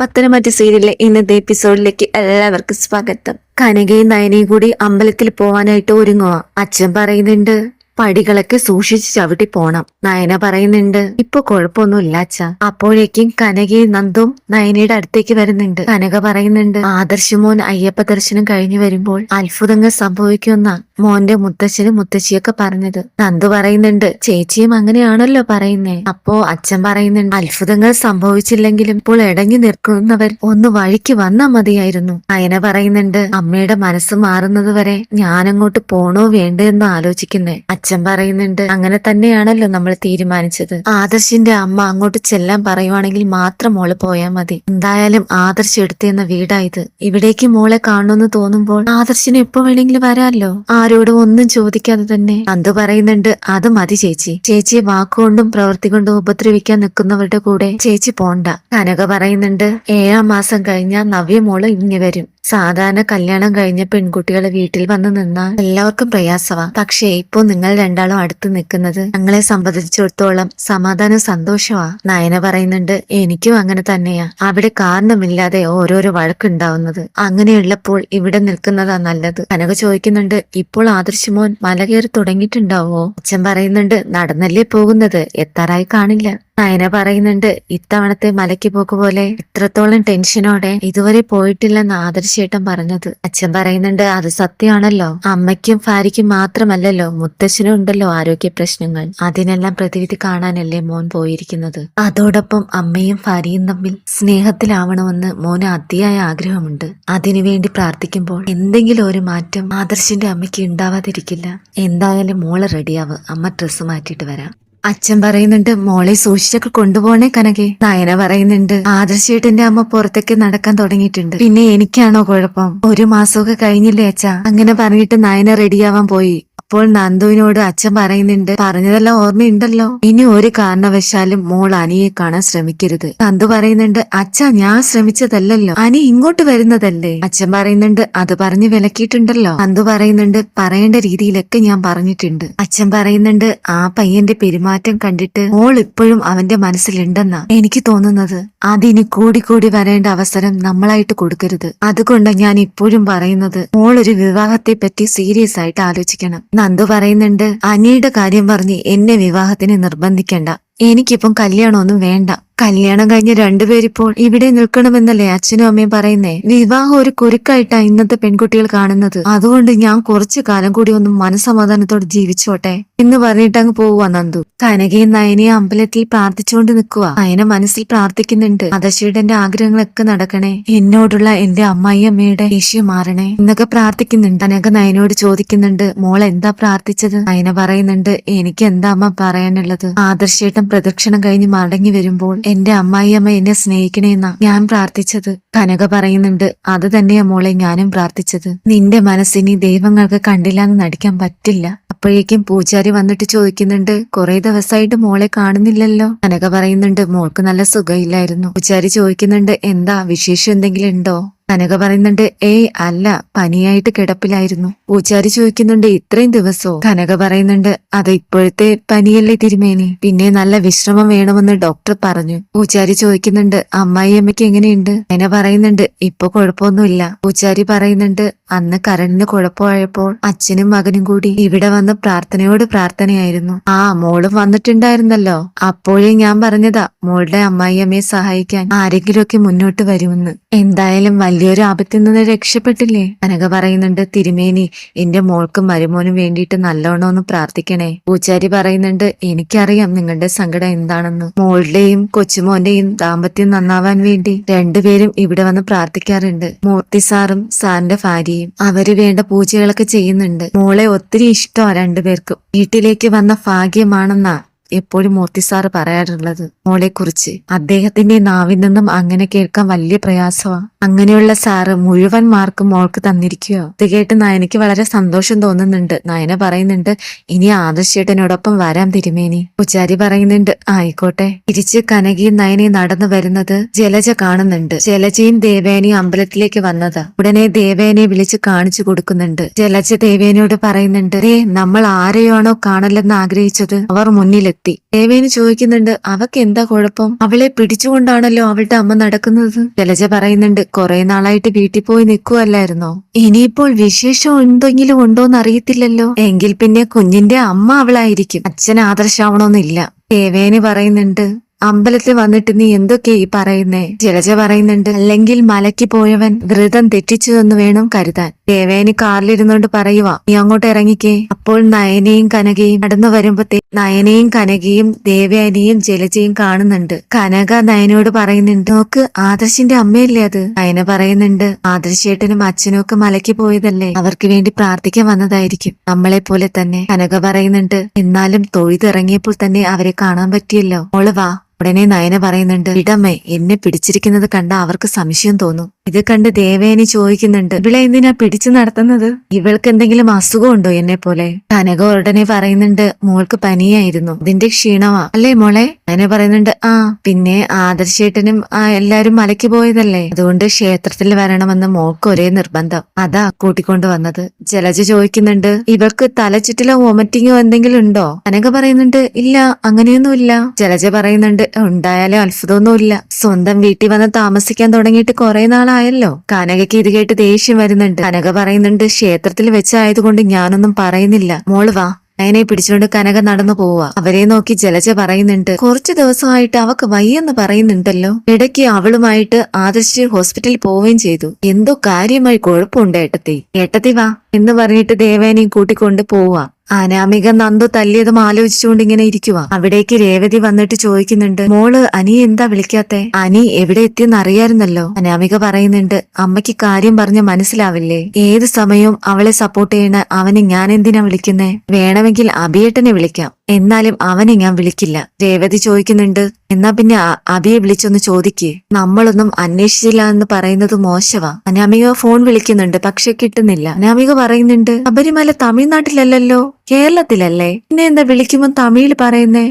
പത്തനംതിട്ട സീരിയലിലെ ഇന്നത്തെ എപ്പിസോഡിലേക്ക് എല്ലാവർക്കും സ്വാഗതം. കനകയും നയനയും കൂടി അമ്പലത്തിൽ പോവാനായിട്ട് ഒരുങ്ങുക അച്ഛൻ പറയുന്നുണ്ട് പടികളൊക്കെ സൂക്ഷിച്ച് ചവിട്ടി പോണം. നയന പറയുന്നുണ്ട് ഇപ്പൊ കുഴപ്പമൊന്നുമില്ല അച്ഛ. അപ്പോഴേക്കും കനകയും നന്ദും നയനയുടെ അടുത്തേക്ക് വരുന്നുണ്ട്. കനക പറയുന്നുണ്ട് ആദർശമോൻ അയ്യപ്പ ദർശനം കഴിഞ്ഞു വരുമ്പോൾ അത്ഭുതങ്ങൾ സംഭവിക്കുന്ന മോന്റെ മുത്തച്ഛനും മുത്തശ്ശിയൊക്കെ പറഞ്ഞത്. നന്ദു പറയുന്നുണ്ട് ചേച്ചിയും അങ്ങനെയാണല്ലോ പറയുന്നേ. അപ്പോ അച്ഛൻ പറയുന്നുണ്ട് അത്ഭുതങ്ങൾ സംഭവിച്ചില്ലെങ്കിലും ഇപ്പോൾ ഇടങ്ങി നിൽക്കുന്നവർ ഒന്ന് വഴിക്ക് വന്നാ മതിയായിരുന്നു. അയന പറയുന്നുണ്ട് അമ്മയുടെ മനസ്സ് മാറുന്നത് വരെ ഞാനങ്ങോട്ട് പോണോ വേണ്ടേ എന്ന് ആലോചിക്കുന്നേ. അച്ഛൻ പറയുന്നുണ്ട് അങ്ങനെ തന്നെയാണല്ലോ നമ്മൾ തീരുമാനിച്ചത്. ആദർശിന്റെ അമ്മ അങ്ങോട്ട് ചെല്ലാൻ പറയുവാണെങ്കിൽ മാത്രം മോൾ പോയാൽ മതി. എന്തായാലും ആദർശ് എടുത്തെന്ന വീടായത് ഇവിടേക്ക് മോളെ കാണുമെന്ന് തോന്നുമ്പോൾ ആദർശിന് എപ്പോ വേണമെങ്കിലും വരാല്ലോ? ആരോടും ഒന്നും ചോദിക്കാതെ തന്നെ. അന്തു പറയുന്നുണ്ട് അത് മതി ചേച്ചി. ചേച്ചിയെ വാക്കുകൊണ്ടും പ്രവൃത്തി കൊണ്ടും ഉപദ്രവിക്കാൻ നിൽക്കുന്നവരുടെ കൂടെ ചേച്ചി പോണ്ട. കനക പറയുന്നുണ്ട് ഏഴാം മാസം കഴിഞ്ഞാൽ നവ്യ മോൾ ഇങ്ങി വരും. സാധാരണ കല്യാണം കഴിഞ്ഞ പെൺകുട്ടികളെ വീട്ടിൽ വന്ന് നിന്നാൽ എല്ലാവർക്കും പ്രയാസവാ. പക്ഷേ ഇപ്പോ നിങ്ങൾ രണ്ടാളും അടുത്ത് നിൽക്കുന്നത് ഞങ്ങളെ സംബന്ധിച്ചിടത്തോളം സമാധാനം സന്തോഷമാ നയന പറയുന്നുണ്ട്. എനിക്കും അങ്ങനെ തന്നെയാ. അവിടെ കാരണമില്ലാതെ ഓരോരോ വഴക്കുണ്ടാവുന്നത്. അങ്ങനെയുള്ളപ്പോൾ ഇവിടെ നിൽക്കുന്നതാ നല്ലത്. കനക ചോദിക്കുന്നുണ്ട് ഇപ്പോൾ ആദർശമോൻ മല കയറി തുടങ്ങിയിട്ടുണ്ടാവോ അച്ഛൻ പറയുന്നുണ്ട് നടന്നല്ലേ പോകുന്നത്. എത്താറായി കാണില്ല. നയന പറയുന്നുണ്ട് ഇത്തവണത്തെ മലയ്ക്ക് പോക്ക് പോലെ ഇത്രത്തോളം ടെൻഷനോടെ ഇതുവരെ പോയിട്ടില്ലെന്ന് ആദർശേട്ടൻ പറഞ്ഞത്. അച്ഛൻ പറയുന്നുണ്ട് അത് സത്യമാണല്ലോ. അമ്മയ്ക്കും ഭാര്യയ്ക്കും മാത്രമല്ലല്ലോ മുത്തശ്ശനും ഉണ്ടല്ലോ ആരോഗ്യ പ്രശ്നങ്ങൾ. അതിനെല്ലാം പ്രതിവിധി കാണാനല്ലേ മോൻ പോയിരിക്കുന്നത്. അതോടൊപ്പം അമ്മയും ഭാര്യയും തമ്മിൽ സ്നേഹത്തിലാവണമെന്ന് മോന് അതിയായ ആഗ്രഹമുണ്ട്. അതിനുവേണ്ടി പ്രാർത്ഥിക്കുമ്പോൾ എന്തെങ്കിലും ഒരു മാറ്റം ആദർശിന്റെ അമ്മയ്ക്ക് ഉണ്ടാവാതിരിക്കില്ല. എന്തായാലും മോൾ റെഡിയാവ് അമ്മ ഡ്രസ്സ് മാറ്റിയിട്ട് വരാം. അച്ഛൻ പറയുന്നുണ്ട് മോളെ സൂക്ഷിച്ചൊക്കെ കൊണ്ടുപോണേ കനകെ. നയന പറയുന്നുണ്ട് ആദർശേട്ടന്റെ അമ്മ പുറത്തേക്ക് നടക്കാൻ തുടങ്ങിയിട്ടുണ്ട്. പിന്നെ എനിക്കാണോ കുഴപ്പം? ഒരു മാസമൊക്കെ കഴിഞ്ഞില്ലേ അച്ഛ? അങ്ങനെ പറഞ്ഞിട്ട് നയന റെഡിയാവാൻ പോയി. അപ്പോൾ നന്ദുവിനോട് അച്ഛൻ പറയുന്നുണ്ട്. പറഞ്ഞതെല്ലാം ഓർമ്മയുണ്ടല്ലോ. ഇനി ഒരു കാരണവശാലും മോൾ അനിയെ കാണാൻ ശ്രമിക്കരുത്. നന്ദു പറയുന്നുണ്ട് അച്ഛ ഞാൻ ശ്രമിച്ചതല്ലല്ലോ. അനി ഇങ്ങോട്ട് വരുന്നതല്ലേ? അച്ഛൻ പറയുന്നുണ്ട് അത് പറഞ്ഞു വിലക്കിയിട്ടുണ്ടല്ലോ. നന്ദു പറയുന്നുണ്ട് പറയേണ്ട രീതിയിലൊക്കെ ഞാൻ പറഞ്ഞിട്ടുണ്ട്. അച്ഛൻ പറയുന്നുണ്ട് ആ പയ്യന്റെ പെരുമാറ്റം കണ്ടിട്ട് മോൾ ഇപ്പോഴും അവന്റെ മനസ്സിലുണ്ടെന്നാ എനിക്ക് തോന്നുന്നത്. അതിനി കൂടി വരേണ്ട അവസരം നമ്മളായിട്ട് കൊടുക്കരുത്. അതുകൊണ്ട് ഞാൻ ഇപ്പോഴും പറയുന്നത്. മോൾ ഒരു വിവാഹത്തെ പറ്റി സീരിയസ് ആയിട്ട് ആലോചിക്കണം. നന്ദു പറയുന്നുണ്ട്. അനിയുടെ കാര്യം പറഞ്ഞ് എന്നെ വിവാഹത്തിന് നിർബന്ധിക്കണ്ട. എനിക്കിപ്പം കല്യാണമൊന്നും വേണ്ട. കല്യാണം കഴിഞ്ഞ രണ്ടുപേരിപ്പോൾ ഇവിടെ നിൽക്കണമെന്നല്ലേ അച്ഛനും അമ്മയും പറയുന്നേ? വിവാഹം ഒരു കുരുക്കായിട്ടാ ഇന്നത്തെ പെൺകുട്ടികൾ കാണുന്നത്. അതുകൊണ്ട് ഞാൻ കുറച്ചു കാലം കൂടി ഒന്ന് മനസമാധാനത്തോടെ ജീവിച്ചോട്ടെ. എന്ന് പറഞ്ഞിട്ട് അങ്ങ് പോവുക നന്ദു. കനകയും നയനയും അമ്പലത്തിൽ പ്രാർത്ഥിച്ചുകൊണ്ട് നിൽക്കുക നയന മനസ്സിൽ പ്രാർത്ഥിക്കുന്നുണ്ട്. അതശീടന്റെ ആഗ്രഹങ്ങളൊക്കെ നടക്കണേ. എന്നോടുള്ള എന്റെ അമ്മായിയമ്മയുടെ ദേഷ്യം മാറണേ എന്നൊക്കെ പ്രാർത്ഥിക്കുന്നുണ്ട്. കനക നയനോട് ചോദിക്കുന്നുണ്ട് മോൾ എന്താ പ്രാർത്ഥിച്ചത്? നയന പറയുന്നുണ്ട് എനിക്ക് എന്താ അമ്മ പറയാനുള്ളത്? ആദർശേട്ടൻ പ്രദക്ഷിണം കഴിഞ്ഞ് മടങ്ങി വരുമ്പോൾ എന്റെ അമ്മായിയമ്മ എന്നെ സ്നേഹിക്കണേന്നാ ഞാൻ പ്രാർത്ഥിച്ചത്. കനക പറയുന്നുണ്ട് അത് തന്നെയാ മോളെ ഞാനും പ്രാർത്ഥിച്ചത്. നിന്റെ മനസ്സിനി ദൈവങ്ങൾക്ക് കണ്ടില്ലാന്ന് നടിക്കാൻ പറ്റില്ല. അപ്പോഴേക്കും പൂജാരി വന്നിട്ട് ചോദിക്കുന്നുണ്ട് കുറെ ദിവസമായിട്ട് മോളെ കാണുന്നില്ലല്ലോ? കനക പറയുന്നുണ്ട് മോൾക്ക് നല്ല സുഖമില്ലായിരുന്നു. പൂജാരി ചോദിക്കുന്നുണ്ട് എന്താ വിശേഷം എന്തെങ്കിലും ഉണ്ടോ? കനക പറയുന്നുണ്ട് ഏയ് അല്ല പനിയായിട്ട് കിടപ്പിലായിരുന്നു. പൂജാരി ചോദിക്കുന്നുണ്ട് ഇത്രയും ദിവസവും കനക പറയുന്നുണ്ട് അത് ഇപ്പോഴത്തെ പനിയല്ലേ തിരുമേനി. പിന്നെ നല്ല വിശ്രമം വേണമെന്ന് ഡോക്ടർ പറഞ്ഞു. പൂജാരി ചോദിക്കുന്നുണ്ട് അമ്മായി അമ്മയ്ക്ക് എങ്ങനെയുണ്ട്? എന്നെ പറയുന്നുണ്ട് ഇപ്പൊ കുഴപ്പമൊന്നുമില്ല. പൂജാരി പറയുന്നുണ്ട് അന്ന് കരണിന് കുഴപ്പമായപ്പോൾ അച്ഛനും മകനും കൂടി ഇവിടെ വന്ന് പ്രാർത്ഥനയോട് പ്രാർത്ഥനയായിരുന്നു. ആ മോളും വന്നിട്ടുണ്ടായിരുന്നല്ലോ. അപ്പോഴേ ഞാൻ പറഞ്ഞതാ മോളുടെ അമ്മായി അമ്മയെ സഹായിക്കാൻ ആരെങ്കിലുമൊക്കെ മുന്നോട്ട് വരുമെന്ന്. എന്തായാലും വലിയൊരു ആപത്തിൽ നിന്ന് രക്ഷപ്പെട്ടില്ലേ? അനക പറയുന്നുണ്ട് തിരുമേനി എന്റെ മോൾക്കും മരുമോനും വേണ്ടിയിട്ട് നല്ലോണം ഒന്ന് പ്രാർത്ഥിക്കണേ. പൂച്ചാരി പറയുന്നുണ്ട് എനിക്കറിയാം നിങ്ങളുടെ സങ്കടം എന്താണെന്ന്. മോളുടെയും കൊച്ചുമോന്റെയും ദാമ്പത്യം നന്നാവാൻ വേണ്ടി രണ്ടുപേരും ഇവിടെ വന്ന് പ്രാർത്ഥിക്കാറുണ്ട്. മൂർത്തി സാറും സാറിന്റെ ഭാര്യയും അവർ വേണ്ട പൂജകളൊക്കെ ചെയ്യുന്നുണ്ട്. മോളെ ഒത്തിരി ഇഷ്ടമാ രണ്ടുപേർക്കും. വീട്ടിലേക്ക് വന്ന ഭാഗ്യമാണെന്നാ എപ്പോഴും മൂർത്തി സാറ് പറയാറുള്ളത് മോളെ കുറിച്ച് അദ്ദേഹത്തിന്റെ നാവിൽ നിന്നും അങ്ങനെ കേൾക്കാൻ വലിയ പ്രയാസമാ. അങ്ങനെയുള്ള സാറ് മുഴുവൻ മാർക്കും മോൾക്ക് തന്നിരിക്കുകയോ ഇത് കേട്ട് നയനയ്ക്ക് വളരെ സന്തോഷം തോന്നുന്നുണ്ട്. നയന പറയുന്നുണ്ട് ഇനി ആദർശേട്ടനോടൊപ്പം വരാം തിരുമേനി. പൂജാരി പറയുന്നുണ്ട് ആയിക്കോട്ടെ. തിരിച്ച് കനകയും നയനയും നടന്നു വരുന്നത് ജലജ കാണുന്നുണ്ട്. ജലജയും ദേവേനയും അമ്പലത്തിലേക്ക് വന്നതാ. ഉടനെ ദേവേനെ വിളിച്ച് കാണിച്ചു കൊടുക്കുന്നുണ്ട്. ജലജ ദേവേനയോട് പറയുന്നുണ്ട് രേ നമ്മൾ ആരെയാണോ കാണലെന്ന് ആഗ്രഹിച്ചത്? അവർ മുന്നിലെത്തി. എത്തി ദേവേന് ചോദിക്കുന്നുണ്ട് അവക്ക് എന്താ കുഴപ്പം? അവളെ പിടിച്ചുകൊണ്ടാണല്ലോ അവളുടെ അമ്മ നടക്കുന്നത്. ജലജ പറയുന്നുണ്ട് കുറെ നാളായിട്ട് വീട്ടിൽ പോയി നിൽക്കുവല്ലായിരുന്നോ ഇനിയിപ്പോൾ വിശേഷം എന്തെങ്കിലും ഉണ്ടോന്ന് അറിയത്തില്ലല്ലോ എങ്കിൽ പിന്നെ കുഞ്ഞിന്റെ അമ്മ അവളായിരിക്കും. അച്ഛൻ ആദർശാവണമെന്നില്ല. ദേവേന് പറയുന്നുണ്ട് അമ്പലത്തിൽ വന്നിട്ട് നീ എന്തൊക്കെ ഈ പറയുന്നേ? ജലജ പറയുന്നുണ്ട് അല്ലെങ്കിൽ മലയ്ക്ക് പോയവൻ ധൃതം തെറ്റിച്ചു എന്ന് വേണം കരുതാൻ. ദേവേനി കാറിലിരുന്നോണ്ട് പറയുക നീ അങ്ങോട്ട് ഇറങ്ങിക്കേ. അപ്പോൾ നയനയും കനകയും നടന്നു വരുമ്പത്തെ നയനയും കനകയും ദേവേനിയും ജലജയും കാണുന്നുണ്ട്. കനക നയനോട് പറയുന്നുണ്ട് നോക്ക് ആദർശിന്റെ അമ്മയല്ലേ അത്? നയന പറയുന്നുണ്ട് ആദർശേട്ടനും അച്ഛനും ഒക്കെ മലയ്ക്ക് പോയതല്ലേ? അവർക്ക് വേണ്ടി പ്രാർത്ഥിക്കാൻ വന്നതായിരിക്കും. നമ്മളെ പോലെ തന്നെ. കനക പറയുന്നുണ്ട് എന്നാലും തൊഴുതിറങ്ങിയപ്പോൾ തന്നെ അവരെ കാണാൻ പറ്റിയല്ലോ. ഓളവാ ഉടനെ നയന പറയുന്നുണ്ട് ഇടമ്മേ എന്നെ പിടിച്ചിരിക്കുന്നത് കണ്ട അവർക്ക് സംശയം തോന്നും. ഇത് കണ്ട് ദേവേനി ചോദിക്കുന്നുണ്ട് ഇവളെ എന്തിനാ പിടിച്ചു നടത്തുന്നത്? ഇവൾക്ക് എന്തെങ്കിലും അസുഖമുണ്ടോ എന്നെ പോലെ കനക ഉടനെ പറയുന്നുണ്ട് മോൾക്ക് പനിയായിരുന്നു ഇതിന്റെ ക്ഷീണമാ. അല്ലേ മോളെ? അങ്ങനെ പറയുന്നുണ്ട് ആ പിന്നെ ആദർശേട്ടനും ആ എല്ലാരും മലയ്ക്ക് പോയതല്ലേ? അതുകൊണ്ട് ക്ഷേത്രത്തിൽ വരണമെന്ന് മോൾക്ക് ഒരേ നിർബന്ധം. അതാ കൂട്ടിക്കൊണ്ട് വന്നത്. ജലജ ചോദിക്കുന്നുണ്ട് ഇവൾക്ക് തലചുറ്റിലോ വോമിറ്റിങ്ങോ എന്തെങ്കിലും ഉണ്ടോ? കനക പറയുന്നുണ്ട് ഇല്ല അങ്ങനെയൊന്നുമില്ല. ജലജ പറയുന്നുണ്ട് ഉണ്ടായാലും അത്ഭുതമൊന്നുമില്ല. സ്വന്തം വീട്ടിൽ വന്ന് താമസിക്കാൻ തുടങ്ങിയിട്ട് കുറെ നാളായല്ലോ കനകയ്ക്ക് ഇത് കേട്ട് ദേഷ്യം വരുന്നുണ്ട്. കനക പറയുന്നുണ്ട് ക്ഷേത്രത്തിൽ വെച്ചായതുകൊണ്ട് ഞാനൊന്നും പറയുന്നില്ല. മോൾ വാ. നയനെ പിടിച്ചുകൊണ്ട് കനക നടന്നു പോവാ അവരെ നോക്കി ജലജ പറയുന്നുണ്ട് കുറച്ചു ദിവസമായിട്ട് അവക്ക് വയ്യെന്ന് പറയുന്നുണ്ടല്ലോ. ഇടയ്ക്ക് അവളുമായിട്ട് ആദർശ് ഹോസ്പിറ്റലിൽ പോവുകയും ചെയ്തു. എന്തോ കാര്യമായി കുഴപ്പമുണ്ട് ഏട്ടത്തി. ഏട്ടത്തി വാ എന്ന് പറഞ്ഞിട്ട് ദേവേനെയും കൂട്ടിക്കൊണ്ട് പോവാ അനാമിക നന്ദു തല്ലിയതും ആലോചിച്ചുകൊണ്ട് ഇങ്ങനെ ഇരിക്കുക അവിടേക്ക് രേവതി വന്നിട്ട് ചോദിക്കുന്നുണ്ട് മോൾ അനി എന്താ വിളിക്കാത്തെ? അനി എവിടെ എത്തിയെന്ന് അറിയായിരുന്നല്ലോ? അനാമിക പറയുന്നുണ്ട് അമ്മയ്ക്ക് കാര്യം പറഞ്ഞ മനസ്സിലാവില്ലേ? ഏത് സമയവും അവളെ സപ്പോർട്ട് ചെയ്യണ അവനെ ഞാൻ എന്തിനാ വിളിക്കുന്നേ? വേണമെങ്കിൽ അഭിയേട്ടനെ വിളിക്കാം. എന്നാലും അവനെ ഞാൻ വിളിക്കില്ല. രേവതി ചോദിക്കുന്നുണ്ട്. എന്നാ പിന്നെ അബിയെ വിളിച്ചൊന്ന് ചോദിക്കേ. നമ്മളൊന്നും അന്വേഷിച്ചില്ല എന്ന് പറയുന്നത് മോശവാ. അനാമിക ഫോൺ വിളിക്കുന്നുണ്ട് പക്ഷെ കിട്ടുന്നില്ല. അനാമിക പറയുന്നുണ്ട് ശബരിമല തമിഴ്നാട്ടിലല്ലല്ലോ കേരളത്തിലല്ലേ? പിന്നെ എന്താ വിളിക്കുമ്പോൾ തമിഴിൽ പറയുന്നേ?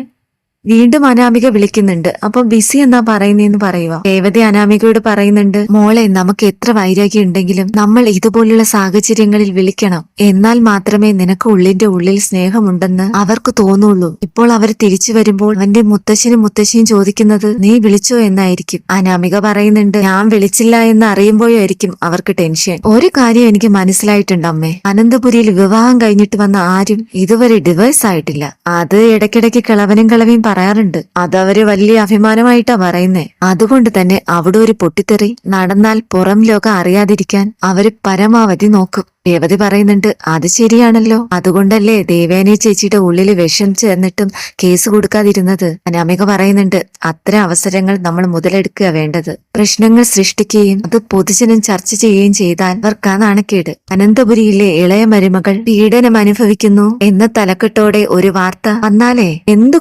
വീണ്ടും അനാമിക വിളിക്കുന്നുണ്ട്. അപ്പൊ ബിസി എന്നാ പറയുന്നേന്ന് പറയുക രേവതി അനാമികയോട് പറയുന്നുണ്ട് മോളെ നമുക്ക് എത്ര വൈരാഗ്യം ഉണ്ടെങ്കിലും നമ്മൾ ഇതുപോലുള്ള സാഹചര്യങ്ങളിൽ വിളിക്കണം. എന്നാൽ മാത്രമേ നിനക്ക് ഉള്ളിന്റെ ഉള്ളിൽ സ്നേഹമുണ്ടെന്ന് അവർക്ക് തോന്നുള്ളൂ. ഇപ്പോൾ അവർ തിരിച്ചു വരുമ്പോൾ അവന്റെ മുത്തശ്ശനും മുത്തശ്ശിയും ചോദിക്കുന്നത് നീ വിളിച്ചോ എന്നായിരിക്കും. അനാമിക പറയുന്നുണ്ട് ഞാൻ വിളിച്ചില്ല എന്ന് അറിയുമ്പോഴായിരിക്കും അവർക്ക് ടെൻഷൻ. ഒരു കാര്യം എനിക്ക് മനസ്സിലായിട്ടുണ്ട് അമ്മേ. അനന്തപുരിയിൽ വിവാഹം കഴിഞ്ഞിട്ട് വന്ന ആരും ഇതുവരെ ഡിവോഴ്സ് ആയിട്ടില്ല. അത് ഇടയ്ക്കിടയ്ക്ക് കിളവനും കിളവിയും പറയാറുണ്ട്. അതവര് വലിയ അഭിമാനമായിട്ടാ പറയുന്നേ. അതുകൊണ്ട് തന്നെ അവിടെ ഒരു പൊട്ടിത്തെറി നടന്നാൽ പുറം ലോകം അറിയാതിരിക്കാൻ അവർ പരമാവധി നോക്കും. ദേവതി പറയുന്നുണ്ട് അത് ശരിയാണല്ലോ. അതുകൊണ്ടല്ലേ ദേവേനെ ചേച്ചിയുടെ ഉള്ളിൽ വിഷം ചേർന്നിട്ടും കേസ് കൊടുക്കാതിരുന്നത്? അനാമിക പറയുന്നുണ്ട് അത്തരം അവസരങ്ങൾ നമ്മൾ മുതലെടുക്കുക വേണ്ടത്. പ്രശ്നങ്ങൾ സൃഷ്ടിക്കുകയും അത് പൊതുജനം ചർച്ച ചെയ്യുകയും ചെയ്താൽ അവർക്കാ നാണക്കേട് അനന്തപുരിയിലെ ഇളയ മരുമകൾ പീഡനം അനുഭവിക്കുന്നു എന്ന തലക്കെട്ടോടെ ഒരു വാർത്ത വന്നാലേ എന്ത്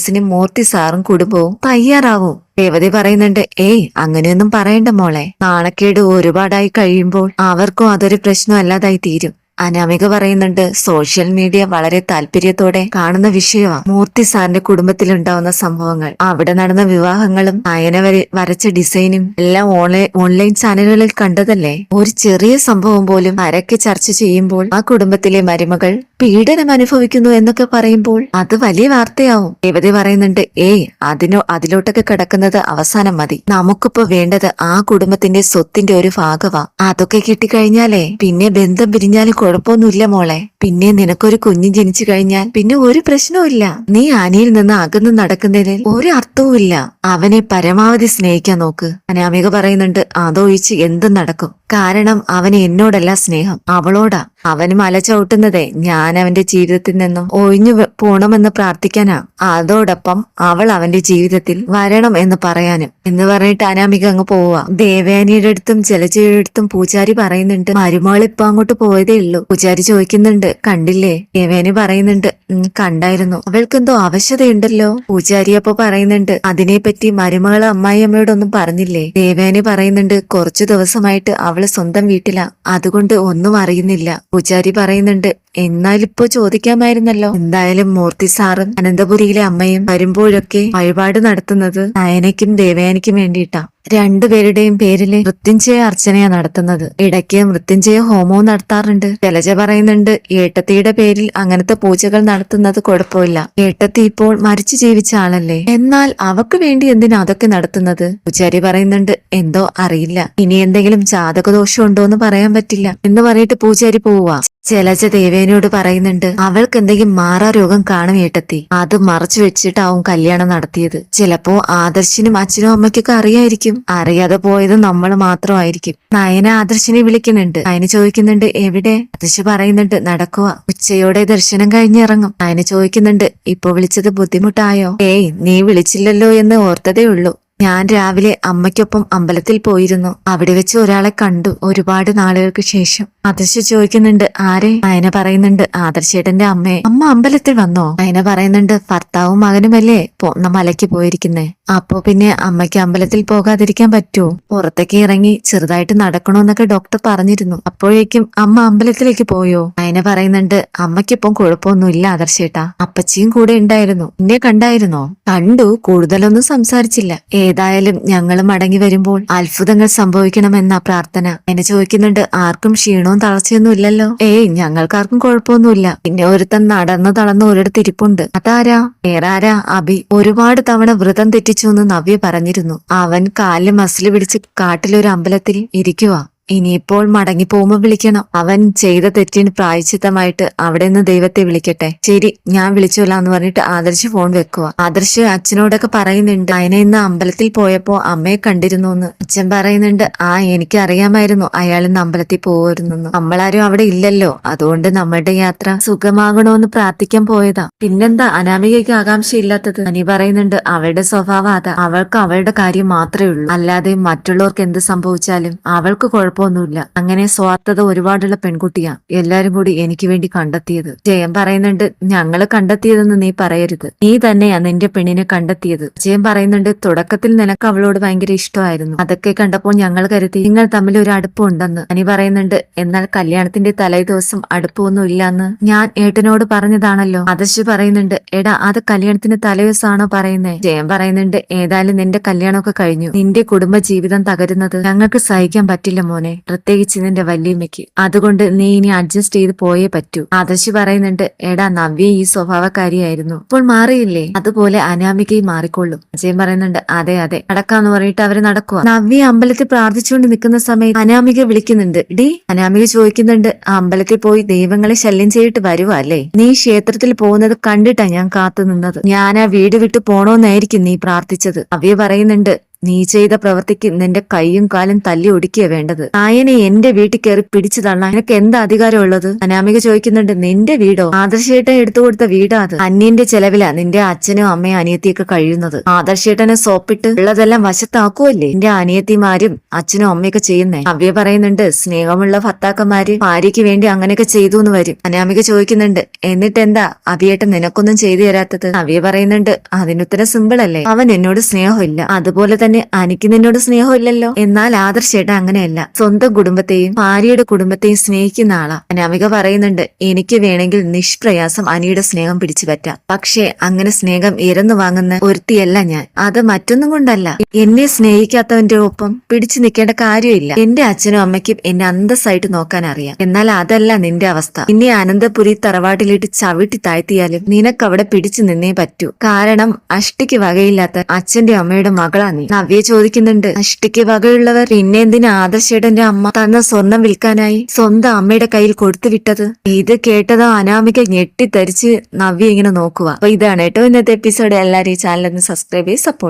കോംപ്രമൈസിനും മൂർത്തി സാറും കുടുംബവും തയ്യാറാവും. രേവതി പറയുന്നുണ്ട് ഏയ് അങ്ങനെയൊന്നും പറയണ്ട മോളെ. നാണക്കേട് ഒരുപാടായി കഴിയുമ്പോൾ അവർക്കും അതൊരു പ്രശ്നമല്ലാതായി തീരും. അനാമിക പറയുന്നുണ്ട് സോഷ്യൽ മീഡിയ വളരെ താല്പര്യത്തോടെ കാണുന്ന വിഷയമാണ്. മൂർത്തി സാറിന്റെ കുടുംബത്തിലുണ്ടാവുന്ന സംഭവങ്ങൾ അവിടെ നടന്ന വിവാഹങ്ങളും നയന വര- വരച്ച ഡിസൈനും എല്ലാം ഓൺലൈൻ ഓൺലൈൻ ചാനലുകളിൽ കണ്ടതല്ലേ? ഒരു ചെറിയ സംഭവം പോലും അരക്ക് ചർച്ച ചെയ്യുമ്പോൾ ആ കുടുംബത്തിലെ മരുമകൾ പീഡനം അനുഭവിക്കുന്നു എന്നൊക്കെ പറയുമ്പോൾ അത് വലിയ വാർത്തയാവും. ദേവതി പറയുന്നുണ്ട് ഏയ് അതിനോ അതിലോട്ടൊക്കെ കിടക്കുന്നത് അവസാനം മതി. നമുക്കിപ്പോ വേണ്ടത് ആ കുടുംബത്തിന്റെ സ്വത്തിന്റെ ഒരു ഭാഗവാ. അതൊക്കെ കിട്ടിക്കഴിഞ്ഞാലേ പിന്നെ ബന്ധം പിരിഞ്ഞാലും കുഴപ്പമൊന്നുമില്ല മോളെ. പിന്നെ നിനക്കൊരു കുഞ്ഞ് ജനിച്ചു കഴിഞ്ഞാൽ പിന്നെ ഒരു പ്രശ്നവുമില്ല നീ ആനയിൽ നിന്ന് അകന്നു നടക്കുന്നതിൽ ഒരു അർത്ഥവുമില്ല. അവനെ പരമാവധി സ്നേഹിക്കാൻ നോക്ക്. അനാമിക പറയുന്നുണ്ട് അതൊഴിച്ച് എന്തും നടക്കും. കാരണം അവന് എന്നോടല്ല സ്നേഹം. അവളോടാ. അവന് മല ചവിട്ടുന്നതേ. ഞാൻ അവന്റെ ജീവിതത്തിൽ നിന്നും ഒഴിഞ്ഞു പോണമെന്ന് പ്രാർത്ഥിക്കാനാ. അതോടൊപ്പം അവൾ അവന്റെ ജീവിതത്തിൽ വരണം എന്ന് പറയാനും. എന്ന് പറഞ്ഞിട്ട് അനാമിക അങ്ങ് പോവാ ദേവയാനിയുടെ അടുത്തും ജലജയുടെ അടുത്തും പൂജാരി പറയുന്നുണ്ട് മരുമകൾ ഇപ്പൊ അങ്ങോട്ട് പോയതേ ഉള്ളൂ. പൂജാരി ചോദിക്കുന്നുണ്ട് കണ്ടില്ലേ? ദേവയാനി പറയുന്നുണ്ട് "ഉം, കണ്ടായിരുന്നു. അവൾക്കെന്തോ അവശതയുണ്ടല്ലോ പൂജാരി അപ്പൊ പറയുന്നുണ്ട് അതിനെപ്പറ്റി മരുമകൾ അമ്മായിയമ്മയോടൊന്നും പറഞ്ഞില്ലേ? ദേവേനെ പറയുന്നുണ്ട് കുറച്ചു ദിവസമായിട്ട് അവൾ സ്വന്തം വീട്ടിലാ. അതുകൊണ്ട് ഒന്നും അറിയുന്നില്ല. പൂജാരി പറയുന്നുണ്ട് എന്നാലിപ്പോ ചോദിക്കാമായിരുന്നല്ലോ. എന്തായാലും മൂർത്തി സാറും അനന്തപുരിയിലെ അമ്മയും വരുമ്പോഴൊക്കെ വഴിപാട് നടത്തുന്നത് നയനയ്ക്കും ദേവയാനിക്കും വേണ്ടിയിട്ടാ. രണ്ടുപേരുടെയും പേരിൽ മൃത്യുഞ്ജയ അർച്ചനയാണ് നടത്തുന്നത്. ഇടയ്ക്ക് മൃത്യുഞ്ജയ ഹോമവും നടത്താറുണ്ട്. ജലജ പറയുന്നുണ്ട് ഏട്ടത്തിയുടെ പേരിൽ അങ്ങനത്തെ പൂജകൾ നടത്തുന്നത് കുഴപ്പമില്ല. ഏട്ടത്തി ഇപ്പോൾ മരിച്ചു ജീവിച്ച ആളല്ലേ? എന്നാൽ അവക്ക് വേണ്ടി എന്തിനാ അതൊക്കെ നടത്തുന്നത്? പൂജാരി പറയുന്നുണ്ട് എന്തോ അറിയില്ല. ഇനി എന്തെങ്കിലും ജാതകദോഷം ഉണ്ടോ എന്ന് പറയാൻ പറ്റില്ല. എന്ന് പറഞ്ഞിട്ട് പൂജാരി പോവാ. ജലജ ദേവേനോട് പറയുന്നുണ്ട് അവൾക്ക് എന്തെങ്കിലും മാറാ രോഗം കാണും ഏട്ടത്തി. അത് മറച്ചു വെച്ചിട്ടാവും കല്യാണം നടത്തിയത്. ചിലപ്പോ ആദർശിനും അച്ഛനും അമ്മയ്ക്കൊക്കെ അറിയായിരിക്കും. അറിയാതെ പോയത് നമ്മൾ മാത്രമായിരിക്കും. നയന ആദർശിനെ വിളിക്കുന്നുണ്ട്. നയന ചോദിക്കുന്നുണ്ട് എവിടെ? ആദർശ് പറയുന്നുണ്ട് നടക്കുക ഉച്ചയോടെ ദർശനം കഴിഞ്ഞിറങ്ങും. നയന ചോദിക്കുന്നുണ്ട് ഇപ്പൊ വിളിച്ചത് ബുദ്ധിമുട്ടായോ? ഏയ് നീ വിളിച്ചില്ലല്ലോ എന്ന് ഓർത്തതേ ഉള്ളൂ. ഞാൻ രാവിലെ അമ്മയ്ക്കൊപ്പം അമ്പലത്തിൽ പോയിരുന്നു. അവിടെ വെച്ച് ഒരാളെ കണ്ടു. ഒരുപാട് നാളുകൾക്ക് ശേഷം. ആദർശ് ചോദിക്കുന്നുണ്ട് ആരെ? അയന പറയുന്നുണ്ട് ആദർശേട്ടന്റെ അമ്മയെ. അമ്മ അമ്പലത്തിൽ വന്നോ? അയന പറയുന്നുണ്ട് ഭർത്താവും മകനുമല്ലേ? പോന്ന മലയ്ക്ക് പോയിരിക്കുന്നേ. അപ്പോ പിന്നെ അമ്മയ്ക്ക് അമ്പലത്തിൽ പോകാതിരിക്കാൻ പറ്റുമോ പുറത്തേക്ക് ഇറങ്ങി ചെറുതായിട്ട് നടക്കണോന്നൊക്കെ ഡോക്ടർ പറഞ്ഞിരുന്നു. അപ്പോഴേക്കും അമ്മ അമ്പലത്തിലേക്ക് പോയോ? അയന പറയുന്നുണ്ട് അമ്മയ്ക്കിപ്പം കുഴപ്പമൊന്നുമില്ല ആദർശേട്ടാ. അപ്പച്ചിയും കൂടെ ഉണ്ടായിരുന്നു. എന്നെ കണ്ടായിരുന്നോ? കണ്ടു. കൂടുതലൊന്നും സംസാരിച്ചില്ല. ഏതായാലും ഞങ്ങൾ മടങ്ങി വരുമ്പോൾ അത്ഭുതങ്ങൾ സംഭവിക്കണമെന്ന പ്രാർത്ഥന. എന്നെ ചോദിക്കുന്നുണ്ട് ആർക്കും ക്ഷീണവും തളർച്ചയൊന്നും ഇല്ലല്ലോ? ഏയ് ഞങ്ങൾക്കാർക്കും കുഴപ്പമൊന്നുമില്ല. പിന്നെ ഒരുത്തൻ നടന്ന് തളർന്ന് ഒരിടത്ത് ഇരിപ്പുണ്ട്. അതാരാ? വേറെ ആരാ? അഭി ഒരുപാട് തവണ വ്രതം തെറ്റിച്ചു എന്ന് നവ്യ പറഞ്ഞിരുന്നു. അവൻ കാലിൽ മസിൽ പിടിച്ച് കാട്ടിലൊരു അമ്പലത്തിൽ ഇരിക്കുവാ. ഇനിയിപ്പോൾ മടങ്ങി പോകുമ്പോൾ വിളിക്കണം. അവൻ ചെയ്ത തെറ്റിന് പ്രായച്ചിത്തമായിട്ട് അവിടെ നിന്ന് ദൈവത്തെ വിളിക്കട്ടെ. ശരി ഞാൻ വിളിച്ചോല്ല എന്ന് പറഞ്ഞിട്ട് ആദർശ് ഫോൺ വെക്കുക. ആദർശ് അച്ഛനോടൊക്കെ പറയുന്നുണ്ട് അയനെ ഇന്ന് അമ്പലത്തിൽ പോയപ്പോ അമ്മയെ കണ്ടിരുന്നു എന്ന്. അച്ഛൻ പറയുന്നുണ്ട് ആ എനിക്ക് അറിയാമായിരുന്നു അയാൾ ഇന്ന് അമ്പലത്തിൽ പോകുമായിരുന്നു നമ്മളാരും അവിടെ ഇല്ലല്ലോ. അതുകൊണ്ട് നമ്മളുടെ യാത്ര സുഖമാകണോന്ന് പ്രാർത്ഥിക്കാൻ പോയതാ. പിന്നെന്താ അനാമികയ്ക്ക് ആകാംക്ഷ ഇല്ലാത്തത്. അനി പറയുന്നുണ്ട് അവളുടെ സ്വഭാവം അതാ. അവൾക്ക് അവളുടെ കാര്യം മാത്രമേ ഉള്ളൂ. അല്ലാതെ മറ്റുള്ളവർക്ക് എന്ത് സംഭവിച്ചാലും അവൾക്ക് കുഴപ്പമൊന്നുമില്ല അങ്ങനെ സ്വാർത്ഥത ഒരുപാടുള്ള പെൺകുട്ടിയാ. എല്ലാരും കൂടി എനിക്ക് വേണ്ടി കണ്ടെത്തിയത്. ജയൻ പറയുന്നുണ്ട് ഞങ്ങൾ കണ്ടെത്തിയതെന്ന് നീ പറയരുത്. നീ തന്നെയാ നിന്റെ പെണ്ണിനെ കണ്ടെത്തിയത്. ജയൻ പറയുന്നുണ്ട് തുടക്കത്തിൽ നിനക്ക് അവളോട് ഭയങ്കര ഇഷ്ടമായിരുന്നു. അതൊക്കെ കണ്ടപ്പോൾ ഞങ്ങൾ കരുതി നിങ്ങൾ തമ്മിൽ ഒരു അടുപ്പമുണ്ടെന്ന് അനി പറയുന്നുണ്ട് എന്നാൽ കല്യാണത്തിന്റെ തലേ ദിവസം അടുപ്പമൊന്നും ഇല്ലാന്ന് ഞാൻ ഏട്ടനോട് പറഞ്ഞതാണല്ലോ. അതശ് പറയുന്നുണ്ട് എടാ അത് കല്യാണത്തിന് തലേദിവസമാണോ പറയുന്നേ? ജയൻ പറയുന്നുണ്ട് ഏതായാലും നിന്റെ കല്യാണമൊക്കെ കഴിഞ്ഞു. നിന്റെ കുടുംബ ജീവിതം തകരുന്നത് ഞങ്ങൾക്ക് സഹിക്കാൻ പറ്റില്ല മോനെ. പ്രത്യേകിച്ച് നിന്റെ വല്യമ്മയ്ക്ക്. അതുകൊണ്ട് നീ ഇനി അഡ്ജസ്റ്റ് ചെയ്ത് പോയേ പറ്റൂ. ആദർശി പറയുന്നുണ്ട് എടാ നവ്യ ഈ സ്വഭാവക്കാരിയായിരുന്നു. ഇപ്പോൾ മാറിയില്ലേ? അതുപോലെ അനാമികയും മാറിക്കൊള്ളും. അജയൻ പറയുന്നുണ്ട് അതെ അതെ. നടക്കാന്ന് പറഞ്ഞിട്ട് അവർ നടക്കുക നവ്യ അമ്പലത്തിൽ പ്രാർത്ഥിച്ചുകൊണ്ട് നിൽക്കുന്ന സമയത്ത് അനാമിക വിളിക്കുന്നുണ്ട് ഡി. അനാമിക ചോദിക്കുന്നുണ്ട് അമ്പലത്തിൽ പോയി ദൈവങ്ങളെ ശല്യം ചെയ്തിട്ട് വരുവാ അല്ലേ? നീ ക്ഷേത്രത്തിൽ പോകുന്നത് കണ്ടിട്ടാ ഞാൻ കാത്തു നിന്നത്. ഞാൻ ആ വീട് വിട്ടു പോണോന്നായിരിക്കും നീ പ്രാർത്ഥിച്ചത്. അവ്യ പറയുന്നുണ്ട് നീ ചെയ്ത പ്രവർത്തിക്ക് നിന്റെ കൈയും കാലും തല്ലി ഒടുക്കിയ വേണ്ടത്. നായനെ എന്റെ വീട്ടിൽ കയറി പിടിച്ചു തള്ളാൻ നിനക്ക് എന്താ അധികാരമുള്ളത്? അനാമിക ചോദിക്കുന്നുണ്ട് നിന്റെ വീടോ? ആദർശേട്ടൻ എടുത്തു കൊടുത്ത വീടാ അത്. അന്യന്റെ ചെലവിലാ നിന്റെ അച്ഛനും അമ്മയും അനിയത്തിയൊക്കെ കഴിയുന്നത്. ആദർശേട്ടനെ സോപ്പിട്ട് ഉള്ളതെല്ലാം വശത്താക്കുമല്ലേ നിന്റെ അനിയത്തിമാരും അച്ഛനും അമ്മയൊക്കെ ചെയ്യുന്നേ? അവ്യ പറയുന്നുണ്ട് സ്നേഹമുള്ള ഭർത്താക്കന്മാര് ഭാര്യയ്ക്ക് വേണ്ടി അങ്ങനെയൊക്കെ ചെയ്തു എന്ന് വരും. അനാമിക ചോദിക്കുന്നുണ്ട് എന്നിട്ട് എന്താ അവിയേട്ടൻ നിനക്കൊന്നും ചെയ്തു തരാത്തത്? അവ്യ പറയുന്നുണ്ട് അതിനുത്തരം സിമ്പിൾ അല്ലേ അവൻ എന്നോട് സ്നേഹമില്ല. അതുപോലെ തന്നെ അനിക്ക് നിന്നോട് സ്നേഹമില്ലല്ലോ. എന്നാൽ ആദർശേട്ടൻ അങ്ങനെയല്ല. സ്വന്തം കുടുംബത്തെയും ഭാര്യയുടെ കുടുംബത്തെയും സ്നേഹിക്കുന്ന ആളാ. അനാമിക പറയുന്നുണ്ട് എനിക്ക് വേണമെങ്കിൽ നിഷ്പ്രയാസം അനിയുടെ സ്നേഹം പിടിച്ചു പറ്റാം. പക്ഷേ അങ്ങനെ സ്നേഹം ഇരന്നു വാങ്ങുന്ന ഒരുത്തിയല്ല ഞാൻ. അത് മറ്റൊന്നും കൊണ്ടല്ല. എന്നെ സ്നേഹിക്കാത്തവന്റെ ഒപ്പം പിടിച്ചു നിൽക്കേണ്ട കാര്യമില്ല. എന്റെ അച്ഛനും അമ്മയ്ക്കും എന്നെ അന്തസ്സായിട്ട് നോക്കാൻ അറിയാം. എന്നാൽ അതല്ല നിന്റെ അവസ്ഥ. നിന്നെ അനന്തപുരി തറവാട്ടിലിട്ട് ചവിട്ടി താഴ്ത്തിയാലും നിനക്കവിടെ പിടിച്ചു നിന്നേ പറ്റൂ. കാരണം അഷ്ടിക്ക് വകയില്ലാത്ത അച്ഛന്റെ അമ്മയുടെ മകളാ നീ. നവ്യ ചോദിക്കുന്നുണ്ട്. അഷ്ടിക്ക് വകയുള്ളവർ പിന്നെ എന്തിനാ ആദർശേടന്റെ അമ്മ തന്ന സ്വർണം വിൽക്കാനായി സ്വന്തം അമ്മയുടെ കയ്യിൽ കൊടുത്തുവിട്ടത് ഇത് കേട്ടതോ അനാമിക ഞെട്ടിത്തരിച്ച് നവ്യ ഇങ്ങനെ നോക്കുക. അപ്പൊ ഇതാണ് കേട്ടോ ഇന്നത്തെ എപ്പിസോഡ്. എല്ലാവരും ഈ ഒന്ന് സബ്സ്ക്രൈബ് ചെയ്ത് സപ്പോർട്ട്